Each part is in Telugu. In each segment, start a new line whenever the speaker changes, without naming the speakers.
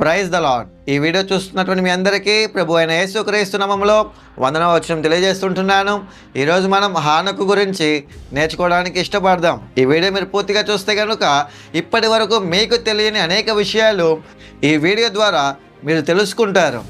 ప్రైజ్ ద లాడ్ ఈ వీడియో చూస్తున్నటువంటి మీ అందరికీ ప్రభు అయిన యేసుక్రీస్తు నామంలో వందన వచనం తెలియజేస్తుంటున్నాను. ఈరోజు మనం హానకు గురించి నేర్చుకోవడానికి ఇష్టపడదాం. ఈ వీడియో మీరు పూర్తిగా చూస్తే కనుక ఇప్పటి వరకు మీకు తెలియని అనేక విషయాలు ఈ వీడియో ద్వారా మీరు తెలుసుకుంటారు.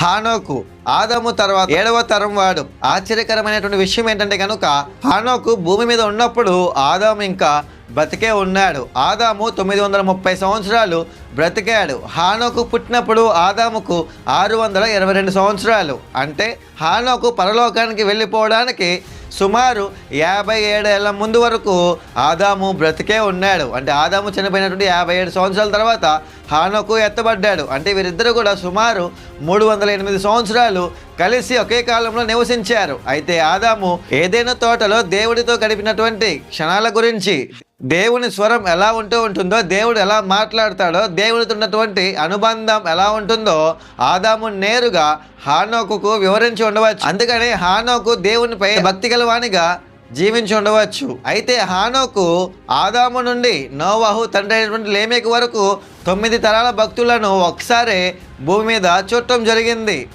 హానోకు ఆదాము తర్వాత ఏడవ తరం వాడు. ఆశ్చర్యకరమైనటువంటి విషయం ఏంటంటే కనుక హానోకు భూమి మీద ఉన్నప్పుడు ఆదాము ఇంకా బ్రతికే ఉన్నాడు. ఆదాము తొమ్మిది వందల ముప్పై సంవత్సరాలు బ్రతికాడు. హానోకు పుట్టినప్పుడు ఆదాముకు ఆరు వందల ఇరవై రెండు సంవత్సరాలు. అంటే హానోకు పరలోకానికి వెళ్ళిపోవడానికి సుమారు యాభై ఏడేళ్ళ ముందు వరకు ఆదాము బ్రతికే ఉన్నాడు. అంటే ఆదాము చనిపోయినటువంటి యాభై ఏడు సంవత్సరాల తర్వాత హానోకు ఎత్తబడ్డాడు. అంటే వీరిద్దరూ కూడా సుమారు మూడు వందల ఎనిమిది సంవత్సరాలు కలిసి ఒకే కాలంలో నివసించారు. అయితే ఆదాము ఏదైనా తోటలో దేవుడితో గడిపినటువంటి క్షణాల గురించి దేవుని స్వరం ఎలా ఉంటూ ఉంటుందో దేవుడు ఎలా మాట్లాడతాడో దేవుడితో ఉన్నటువంటి అనుబంధం ఎలా ఉంటుందో ఆదాము నేరుగా హానోకుకు వివరించి ఉండవచ్చు. అందుకని హానోకు దేవునిపై భక్తి గలవానిగా జీవించి ఉండవచ్చు. అయితే హానోకు ఆదాము నుండి నోవాహు తండ్రి అయినటువంటి లేమేకు వరకు తొమ్మిది తరాల భక్తులను ఒకసారి భూమి మీద చూడటం జరిగింది.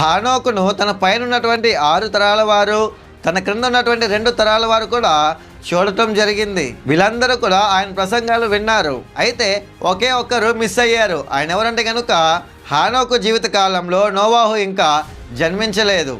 హానోకును తన పైన ఉన్నటువంటి ఆరు తరాల వారు తన క్రింద ఉన్నటువంటి రెండు తరాల వారు కూడా చూడటం జరిగింది. వీళ్ళందరూ కూడా ఆయన ప్రసంగాలు విన్నారు. అయితే ఒకే ఒక్కరు మిస్ అయ్యారు. ఆయన ఎవరంటే కనుక హానోకు జీవిత కాలంలో నోవాహు ఇంకా జన్మించలేదు.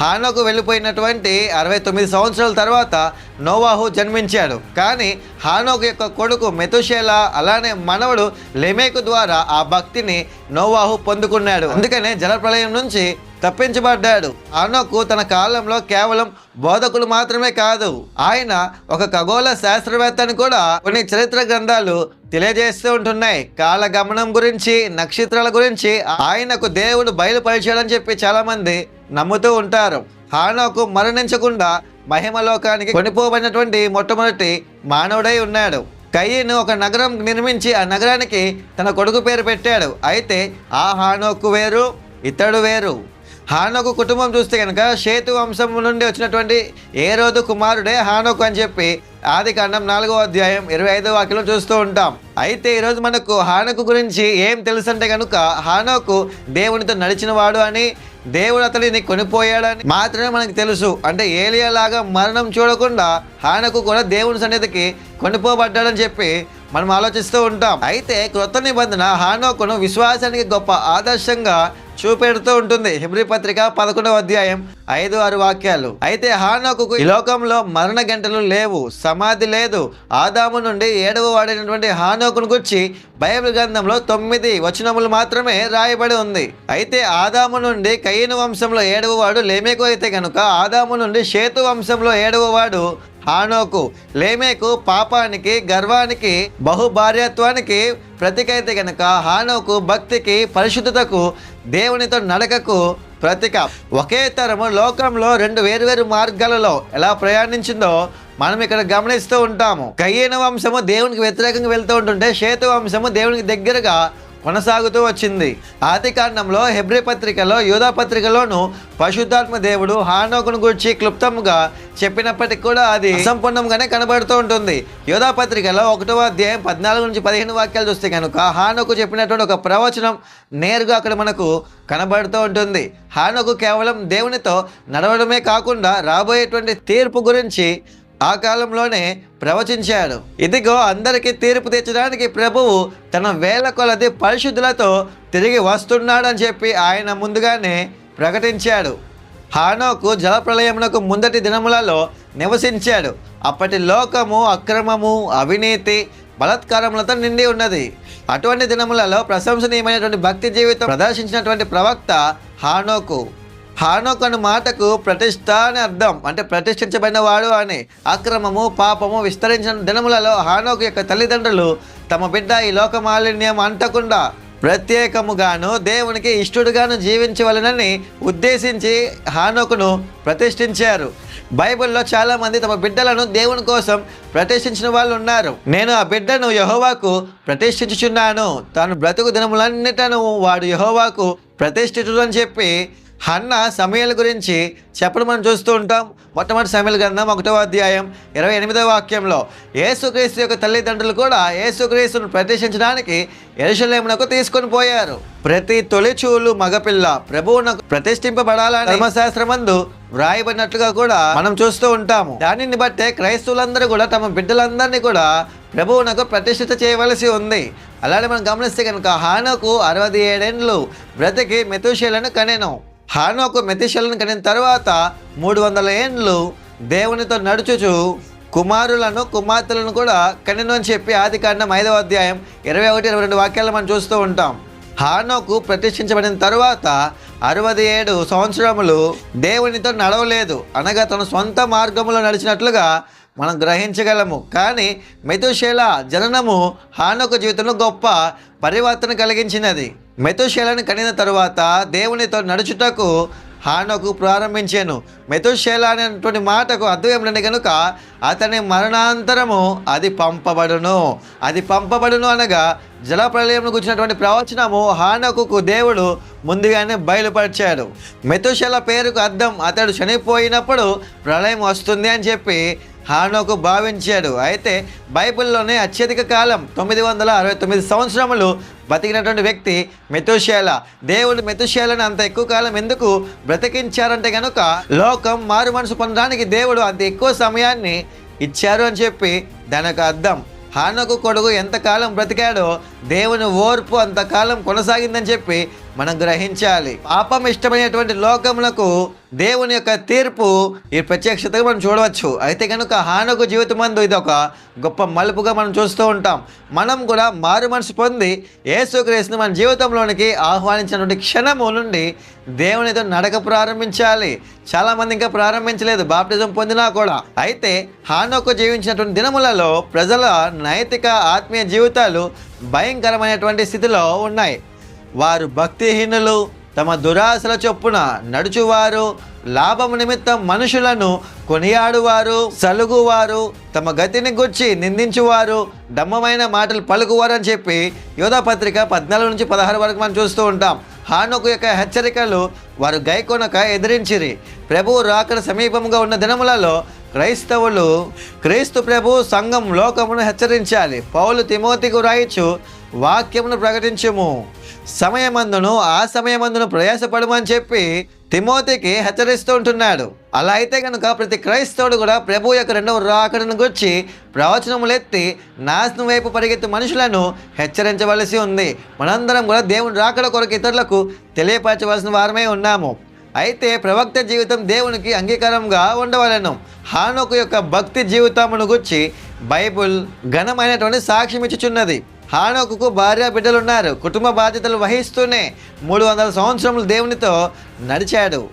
హానోకు వెళ్ళిపోయినటువంటి అరవై తొమ్మిది సంవత్సరాల తర్వాత నోవాహు జన్మించాడు. కానీ హానోకు యొక్క కొడుకు మెతుషేలా అలానే మనవడు లెమేకు ద్వారా ఆ భక్తిని నోవాహు పొందుకున్నాడు. అందుకనే జలప్రలయం నుంచి తప్పించబడ్డాడు. అనోకు తన కాలంలో కేవలం బోధకులు మాత్రమే కాదు ఆయన ఒక ఖగోళ శాస్త్రవేత్త అని కూడా కొన్ని చరిత్ర గ్రంథాలు తెలియజేస్తూ ఉంటున్నాయి. కాల గమనం గురించి నక్షత్రాల గురించి ఆయనకు దేవుడు బయలుపరిచాడని చెప్పి చాలామంది నమ్ముతూ ఉంటారు. హానోకు మరణించకుండా మహిమలోకానికి కొనిపోబడినటువంటి మొట్టమొదటి మానవుడై ఉన్నాడు. కయ్యను ఒక నగరం నిర్మించి ఆ నగరానికి తన కొడుకు పేరు పెట్టాడు. అయితే ఆ హానోకు వేరు ఇతడు వేరు. హానోకు కుటుంబం చూస్తే కనుక షేతు వంశం నుండి వచ్చినటువంటి ఏ రోజు కుమారుడే హానోకు అని చెప్పి ఆది కాండం నాలుగో అధ్యాయం ఇరవై ఐదో వాక్యం చూస్తూ ఉంటాం. అయితే ఈరోజు మనకు హానోకు గురించి ఏం తెలుసు అంటే కనుక హానోకు దేవునితో నడిచిన వాడు అని దేవుడు అతడిని కొనిపోయాడని మాత్రమే మనకు తెలుసు. అంటే ఏలియాలాగా మరణం చూడకుండా హానకు కూడా దేవుని సన్నిధికి కొనిపోబడ్డాడని చెప్పి మనం ఆలోచిస్తూ ఉంటాం. అయితే క్రొత్త నిబంధన హానోకును విశ్వాసానికి గొప్ప ఆదర్శంగా చూపెడుతూ ఉంటుంది. హిబ్రి పత్రిక పదకొండవ అధ్యాయం ఐదు ఆరు వాక్యాలు. అయితే హానోకు ఈ లోకంలో మరణ గంటలు లేవు సమాధి లేదు. ఆదాము నుండి ఏడవ వాడినటువంటి హానోకును గుర్చి బైబిల్ గ్రంథంలో తొమ్మిది వచనములు మాత్రమే రాయబడి ఉంది. అయితే ఆదాము నుండి కయ్యను వంశంలో ఏడవ వాడు లేమేకు అయితే కనుక ఆదాము నుండి షేతు వంశంలో ఏడవ వాడు హానోకు. లేమేకు పాపానికి గర్వానికి బహుభార్యత్వానికి ప్రతికైతే కనుక హానోకు భక్తికి పరిశుద్ధతకు దేవునితో నడకకు ప్రతీక. ఒకే తరము లోకంలో రెండు వేరువేరు మార్గాలలో ఎలా ప్రయాణించిందో మనం ఇక్కడ గమనిస్తూ ఉంటాము. కయ్యన వంశము దేవునికి వ్యతిరేకంగా వెళ్తూ ఉంటుంటే శేతు వంశము దేవునికి దగ్గరగా కొనసాగుతూ వచ్చింది. ఆదికాండంలో హెబ్రి పత్రికలో యూదా పత్రికలోను పశుధాత్మ దేవుడు హానోకును గురించి క్లుప్తంగా చెప్పినప్పటికీ కూడా అది అసంపూర్ణంగానే కనబడుతూ ఉంటుంది. యోధా పత్రికలో ఒకటవ అధ్యాయం పద్నాలుగు నుంచి పదిహేను వాక్యాలు చూస్తే కనుక హానోకు చెప్పినటువంటి ఒక ప్రవచనం నేరుగా అక్కడ మనకు కనబడుతూ ఉంటుంది. హానోకు కేవలం దేవునితో నడవడమే కాకుండా రాబోయేటువంటి తీర్పు గురించి ఆ కాలంలోనే ప్రవచించాడు. ఇదిగో అందరికీ తీర్పు తెచ్చడానికి ప్రభువు తన వేల కొలది పరిశుద్ధులతో తిరిగి వస్తున్నాడని చెప్పి ఆయన ముందుగానే ప్రకటించాడు. హానోకు జలప్రలయమునకు ముందటి దినములలో నివసించాడు. అప్పటి లోకము అక్రమము అవినీతి బలత్కారములతో నిండి ఉన్నది. అటువంటి దినములలో ప్రశంసనీయమైనటువంటి భక్తి జీవితం ప్రదర్శించినటువంటి ప్రవక్త హానోకు. హానోక్ అనే మాటకు ప్రతిష్ట అని అర్థం. అంటే ప్రతిష్ఠించబడిన వాడు అని. అక్రమము పాపము విస్తరించిన దినములలో హానోక్ యొక్క తల్లిదండ్రులు తమ బిడ్డ ఈ లోకమాలిన్యం అంటకుండా ప్రత్యేకముగాను దేవునికి ఇష్టడుగాను జీవించవలనని ఉద్దేశించి హానోకును ప్రతిష్ఠించారు. బైబిల్లో చాలామంది తమ బిడ్డలను దేవుని కోసం ప్రతిష్ఠించిన వాళ్ళు ఉన్నారు. నేను ఆ బిడ్డను యహోవాకు ప్రతిష్ఠించుచున్నాను. తాను బ్రతుకు దినములన్నిటను వాడు యహోవాకు ప్రతిష్ఠితుడు అని చెప్పి హన్న సమయాల గురించి చెప్పడం మనం చూస్తూ ఉంటాం. మొట్టమొదటి సమయాల గ్రంథం ఒకటవ అధ్యాయం ఇరవై ఎనిమిదవ వాక్యంలో. ఏసుక్రీస్తు యొక్క తల్లిదండ్రులు కూడా ఏసుక్రీస్తును ప్రతిష్ఠించడానికి ఎరుషలేమునకు తీసుకొని పోయారు. ప్రతి తొలిచూలు మగపిల్ల ప్రభువునకు ప్రతిష్ఠింపబడాలని ధర్మశాస్త్రమందు వ్రాయబడినట్లుగా కూడా మనం చూస్తూ ఉంటాము. దానిని బట్టే క్రైస్తవులందరూ కూడా తమ బిడ్డలందరినీ కూడా ప్రభువునకు ప్రతిష్ఠిత చేయవలసి ఉంది. అలానే మనం గమనిస్తే కనుక హానకు అరవై ఏడేండ్లు బ్రతికి మెతుశీలను కనెను. హానోకు మెతిశలను కనిన తర్వాత మూడు వందల ఏండ్లు దేవునితో నడుచుచు కుమారులను కుమార్తెలను కూడా కనెను అని చెప్పి ఆది కాండం ఐదవ అధ్యాయం ఇరవై ఒకటి ఇరవై రెండు వాక్యాలు మనం చూస్తూ ఉంటాం. హానోకు ప్రతిష్ఠించబడిన తరువాత అరవై ఏడు సంవత్సరములు దేవునితో నడవలేదు. అనగా తన సొంత మార్గంలో నడిచినట్లుగా మనం గ్రహించగలము. కానీ మెతుశేల జననము హానోకు జీవితంలో గొప్ప పరివర్తన కలిగించినది. మెతుశేలను కనిన తరువాత దేవునితో నడుచుటకు హానోకు ప్రారంభించాను. మెతుశేల అనేటువంటి మాటకు అర్థం కనుక అతని మరణాంతరము అది పంపబడును. అది పంపబడును అనగా జలప్రలయం గురించినటువంటి ప్రవచనము హానకుకు దేవుడు ముందుగానే బయలుపరిచాడు. మెతుశల పేరుకు అర్థం అతడు చనిపోయినప్పుడు ప్రళయం వస్తుంది అని చెప్పి హానోకు భావించాడు. అయితే బైబిల్లోనే అత్యధిక కాలం తొమ్మిది వందల అరవై తొమ్మిది సంవత్సరములు బతికినటువంటి వ్యక్తి మెతుశేల దేవుడు మెతుశేలను అంత ఎక్కువ కాలం ఎందుకు బ్రతికించారంటే కనుక లోకం మారు మనసు పొందడానికి దేవుడు అంత ఎక్కువ సమయాన్ని ఇచ్చారు అని చెప్పి దానికి అర్థం. హానకు కొడుకు ఎంతకాలం బ్రతికాడో దేవుని ఓర్పు అంతకాలం కొనసాగిందని చెప్పి మనం గ్రహించాలి. పాపం ఇష్టమైనటువంటి లోకములకు దేవుని యొక్క తీర్పు ఈ ప్రత్యక్షతగా మనం చూడవచ్చు. అయితే కనుక హానకు జీవితమందు ఇది ఒక గొప్ప మలుపుగా మనం చూస్తూ ఉంటాం. మనం కూడా మారు మనసు పొంది యేసుక్రీస్తుని మన జీవితంలోనికి ఆహ్వానించినటువంటి క్షణము నుండి దేవునితో నడక ప్రారంభించాలి. చాలామంది ఇంకా ప్రారంభించలేదు బాప్టిజం పొందినా కూడా. అయితే హానోకు జీవించినటువంటి దినములలో ప్రజల నైతిక ఆత్మీయ జీవితాలు భయంకరమైనటువంటి స్థితిలో ఉన్నాయి. వారు భక్తిహీనులు. తమ దురాశల చొప్పున నడుచువారు. లాభం నిమిత్తం మనుషులను కొనియాడువారు. సలుగువారు. తమ గతిని గుర్చి నిందించువారు. డమ్మమైన మాటలు పలుకువారు అని చెప్పి యోధా పత్రిక పద్నాలుగు నుంచి పదహారు వరకు మనం చూస్తూ ఉంటాం. హానుకు యొక్క హెచ్చరికలు వారు గైకొనక ఎదిరించిరి. ప్రభువు రాకడ సమీపంగా ఉన్న దినములలో క్రైస్తవులు క్రీస్తు ప్రభు సంఘం లోకమును హెచ్చరించాలి. పౌలు తిమోతికు రాయిచు వాక్యమును ప్రకటించము. సమయమందును ఆ సమయమందును ప్రయాసపడమని చెప్పి తిమోతికి హెచ్చరిస్తూ ఉంటున్నాడు. అలా అయితే కనుక ప్రతి క్రైస్తవుడు కూడా ప్రభు యొక్క రెండవ రాకడను గురించి ప్రవచనములెత్తి నాశనం వైపు పరిగెత్తి మనుషులను హెచ్చరించవలసి ఉంది. మనందరం కూడా దేవుని రాకడ కొరకు ఇతరులకు తెలియపరచవలసిన వారమే ఉన్నాము. అయితే ప్రవక్త జీవితం దేవునికి అంగీకారంగా ఉండవలను. హానుకు యొక్క భక్తి జీవితమును గుర్చి బైబుల్ ఘనమైనటువంటి సాక్ష్యం ఇచ్చుచున్నది హానోకుకు భార్య బిడ్డలు ఉన్నారు కుటుంబ బాధ్యతలు వహిస్తూనే మూడు వందల సంవత్సరములు దేవునితో నడిచాడు.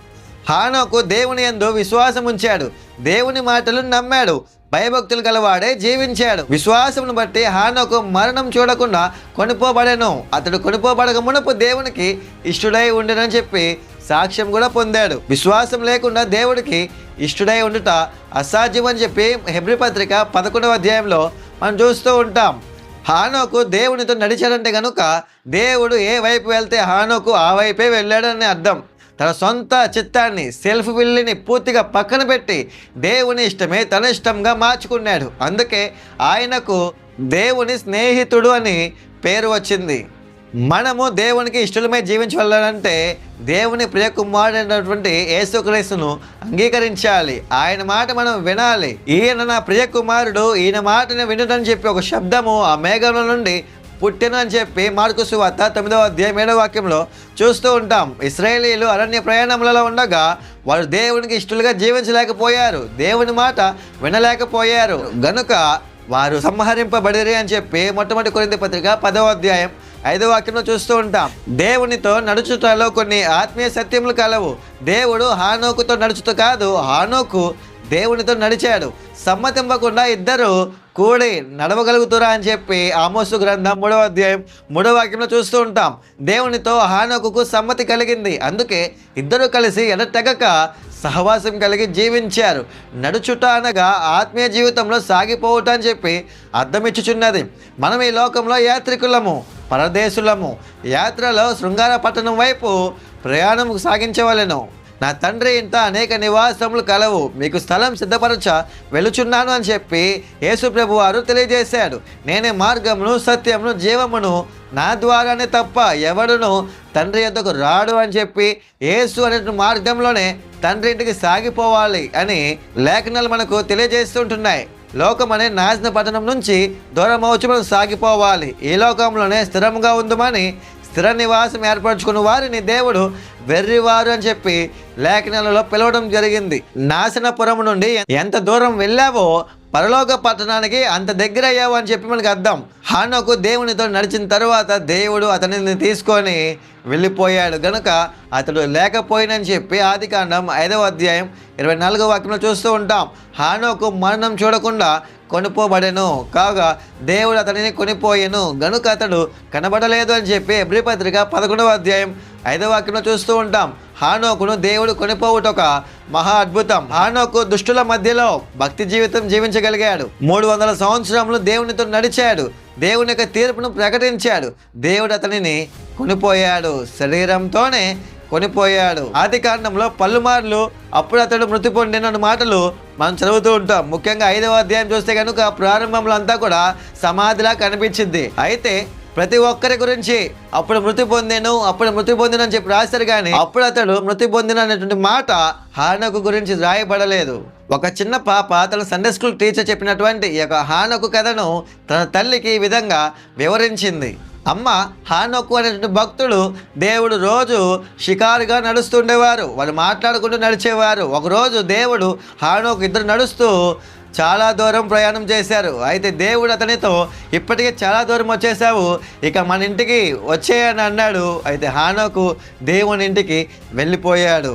హానోకు దేవుని యందు విశ్వాసం ఉంచాడు. దేవుని మాటలు నమ్మాడు. భయభక్తులు గలవాడే జీవించాడు. విశ్వాసమును బట్టి హానోకు మరణం చూడకుండా కొనిపోబడెను. అతడు కొనిపోబడక మునుపు దేవునికి ఇష్టడై ఉండనని చెప్పి సాక్ష్యం కూడా పొందాడు. విశ్వాసం లేకుండా దేవుడికి ఇష్టడై ఉండుట అసాధ్యం అని చెప్పి హెబ్రి పత్రిక పదకొండవ అధ్యాయంలో మనం చూస్తూ ఉంటాం. హానోకు దేవునితో నడిచాడంటే కనుక దేవుడు ఏ వైపు వెళ్తే హానోకు ఆ వైపే వెళ్ళాడని అర్థం. తన సొంత చిత్తాన్ని సెల్ఫ్ విల్లిని పూర్తిగా పక్కన పెట్టి దేవుని ఇష్టమే తన ఇష్టంగా మార్చుకున్నాడు. అందుకే ఆయనకు దేవుని స్నేహితుడు అని పేరు వచ్చింది. మనము దేవునికి ఇష్టలమై జీవించాలంటే దేవుని ప్రియకుమారుడైనటువంటి యేసుక్రీస్తును అంగీకరించాలి. ఆయన మాట మనం వినాలి. ఈయన నా ప్రియకుమారుడు ఈయన మాటను వినడని చెప్పి ఒక శబ్దము ఆ మేఘంలో నుండి పుట్టిన అని చెప్పి మార్కు సువార్త తొమ్మిదవ అధ్యాయం ఏడవ వాక్యంలో చూస్తూ ఉంటాం. ఇస్రాయేలీలు అరణ్య ప్రయాణములలో ఉండగా వారు దేవునికి ఇష్టలుగా జీవించలేకపోయారు. దేవుని మాట వినలేకపోయారు. గనుక వారు సంహరింపబడిరి అని చెప్పి మొట్టమొదటి కొరింది పత్రిక పదవ అధ్యాయం ఐదో వాక్యంలో చూస్తూ ఉంటాం. దేవునితో నడుచుటలో కొన్ని ఆత్మీయ సత్యములు కలవు. దేవుడు హానోకుతో నడుచుతూ కాదు హానోకు దేవునితో నడిచాడు. సమ్మతింపకుండా ఇద్దరు కూడి నడవగలుగుతురా అని చెప్పి ఆమోసు గ్రంథం మూడవ అధ్యాయం మూడవ వాక్యంలో చూస్తూ ఉంటాం. దేవునితో హానోకు సమ్మతి కలిగింది. అందుకే ఇద్దరు కలిసి ఎడతెగక సహవాసం కలిగి జీవించారు. నడుచుట అనగా ఆత్మీయ జీవితంలో సాగిపోవటం అని చెప్పి అర్థం ఇచ్చుచున్నది. మనం ఈ లోకంలో యాత్రికులము. పరదేశులము. యాత్రలో శృంగార పట్టణం వైపు ప్రయాణం సాగించవలెను. నా తండ్రి ఇంత అనేక నివాసములు కలవు. మీకు స్థలం సిద్ధపరచ వెలుచున్నాను అని చెప్పి యేసుప్రభు వారు తెలియజేశాడు. నేనే మార్గమును సత్యమును జీవమును నా ద్వారానే తప్ప ఎవడును తండ్రి యొద్దకు రాడు అని చెప్పి యేసు అనే మార్గంలోనే తండ్రి ఇంటికి సాగిపోవాలి అని లేఖనాలు మనకు తెలియజేస్తుంటున్నాయి. లోకం అనే నాశన పట్టణం నుంచి దూరం మనం సాగిపోవాలి. ఈ లోకంలోనే స్థిరంగా ఉందమని స్థిర నివాసం ఏర్పరచుకున్న వారిని దేవుడు వెర్రివారు అని చెప్పి లేఖనాలలో పిలవడం జరిగింది. నాశనపురం నుండి ఎంత దూరం వెళ్ళావో పరలోక పట్టణానికి అంత దగ్గర అయ్యావు అని చెప్పి మనకు అర్థం. హానోకు దేవునితో నడిచిన తర్వాత దేవుడు అతనిని తీసుకొని వెళ్ళిపోయాడు. గనుక అతడు లేకపోయినని చెప్పి ఆది కాండం ఐదవ అధ్యాయం ఇరవై నాలుగో వాక్యంలో చూస్తూ ఉంటాం. హానోకు మరణం చూడకుండా కొనుక్కోబడెను కాగా దేవుడు అతనిని కొనిపోయెను. గనుక అతడు కనబడలేదు అని చెప్పి ఎబ్రి పత్రిక పదకొండవ అధ్యాయం ఐదవ వాక్యంలో చూస్తూ ఉంటాం. హానోకును దేవుడు కొనిపోవుటొక మహా అద్భుతం. హానోకు దుష్టుల మధ్యలో భక్తి జీవితం జీవించగలిగాడు. మూడు వందల సంవత్సరములు దేవునితో నడిచాడు. దేవుని యొక్క తీర్పును ప్రకటించాడు. దేవుడు అతనిని కొనిపోయాడు. శరీరంతోనే కొనిపోయాడు. ఆది కాండంలో పలుమార్లు అప్పుడు అతడు మృతి పొందిన మాటలు మనం చదువుతూ ఉంటాం. ముఖ్యంగా ఐదవ అధ్యాయం చూస్తే కనుక ప్రారంభంలో అంతా కూడా సమాధిలా కనిపించింది. అయితే ప్రతి ఒక్కరి గురించి అప్పుడు మృతి పొందాను అప్పుడు మృతి పొందిన అని చెప్పి రాశారు కానీ అప్పుడు అతడు మృతి పొందిన అనేటువంటి మాట హానకు గురించి రాయబడలేదు. ఒక చిన్న పాప తన సండే స్కూల్ టీచర్ చెప్పినటువంటి ఈ యొక్క హానకు కథను తన తల్లికి ఈ విధంగా వివరించింది. అమ్మ హానొక్కు అనేటువంటి భక్తుడు దేవుడు రోజు షికారుగా నడుస్తుండేవారు. వాళ్ళు మాట్లాడుకుంటూ నడిచేవారు. ఒకరోజు దేవుడు హానోకు ఇద్దరు నడుస్తూ చాలా దూరం ప్రయాణం చేశారు. అయితే దేవుడు అతనితో ఇప్పటికే చాలా దూరం వచ్చేసావు ఇక మన ఇంటికి వచ్చేయని అన్నాడు. అయితే హానోకు దేవుని ఇంటికి వెళ్ళిపోయాడు.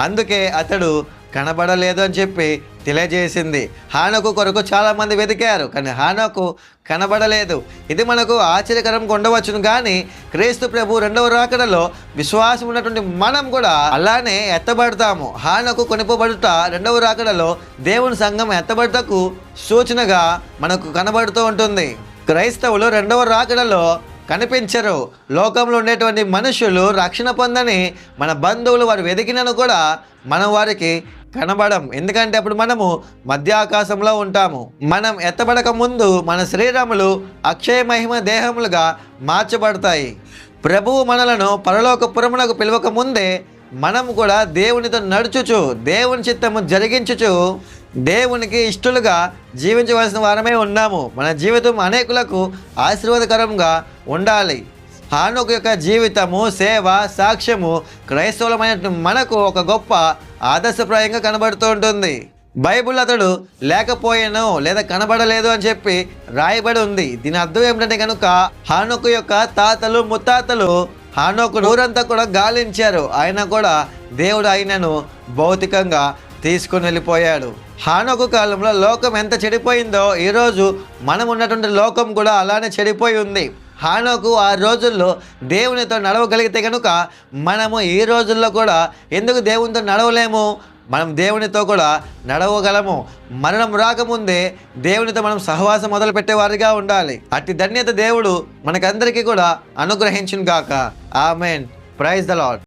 అందుకే అతడు కనబడలేదు అని చెప్పి తెలియజేసింది. హానకు కొరకు చాలామంది వెతికారు కానీ హానకు కనబడలేదు. ఇది మనకు ఆశ్చర్యకరం ఉండవచ్చును కానీ క్రీస్తు ప్రభు రెండవ రాకడలో విశ్వాసం ఉన్నటువంటి మనం కూడా అలానే ఎత్తబడతాము. హానకు కొనిపోబడుట రెండవ రాకడలో దేవుని సంఘం ఎత్తబడుటకు సూచనగా మనకు కనబడుతూ ఉంటుంది. క్రైస్తవులు రెండవ రాకడలో కనిపించరు. లోకంలో ఉండేటువంటి మనుషులు రక్షణ పొందని మన బంధువులు వారు వెతికినను కూడా మనం వారికి కనబడం. ఎందుకంటే అప్పుడు మనము మధ్య ఆకాశంలో ఉంటాము. మనం ఎత్తబడక ముందు మన శరీరములు అక్షయ మహిమ దేహములుగా మార్చబడతాయి. ప్రభువు మనలను పరలోకపురమునకు పిలవక ముందే మనం కూడా దేవునితో నడుచుచు దేవుని చిత్తము జరిగించుచు దేవునికి ఇష్టలుగా జీవించవలసిన వారమే ఉన్నాము. మన జీవితం అనేకులకు ఆశీర్వాదకరంగా ఉండాలి. హానుక్ యొక్క జీవితము సేవ సాక్ష్యము క్రైస్తవులమైన మనకు ఒక గొప్ప ఆదర్శప్రాయంగా కనబడుతూ ఉంటుంది బైబుల్ అతడు లేకపోయాను లేదా కనబడలేదు అని చెప్పి రాయబడి ఉంది. దీని అర్థం ఏమిటంటే కనుక హానుకు యొక్క తాతలు ముత్తాతలు హానుకు నూరంతా కూడా గాలించారు. ఆయన కూడా దేవుడు ఆయనను భౌతికంగా తీసుకుని వెళ్ళిపోయాడు. హానుకు కాలంలో లోకం ఎంత చెడిపోయిందో ఈరోజు మనం ఉన్నటువంటి లోకం కూడా అలానే చెడిపోయి ఉంది. హానోకు ఆ రోజుల్లో దేవునితో నడవగలిగితే కనుక మనము ఈ రోజుల్లో కూడా ఎందుకు దేవునితో నడవలేము? మనం దేవునితో కూడా నడవగలము. మరణం రాకముందే దేవునితో మనం సహవాసం మొదలుపెట్టేవారిగా ఉండాలి. అట్టి ధన్యత దేవుడు మనకందరికీ కూడా అనుగ్రహించును గాక ఆమెన్. Praise the lord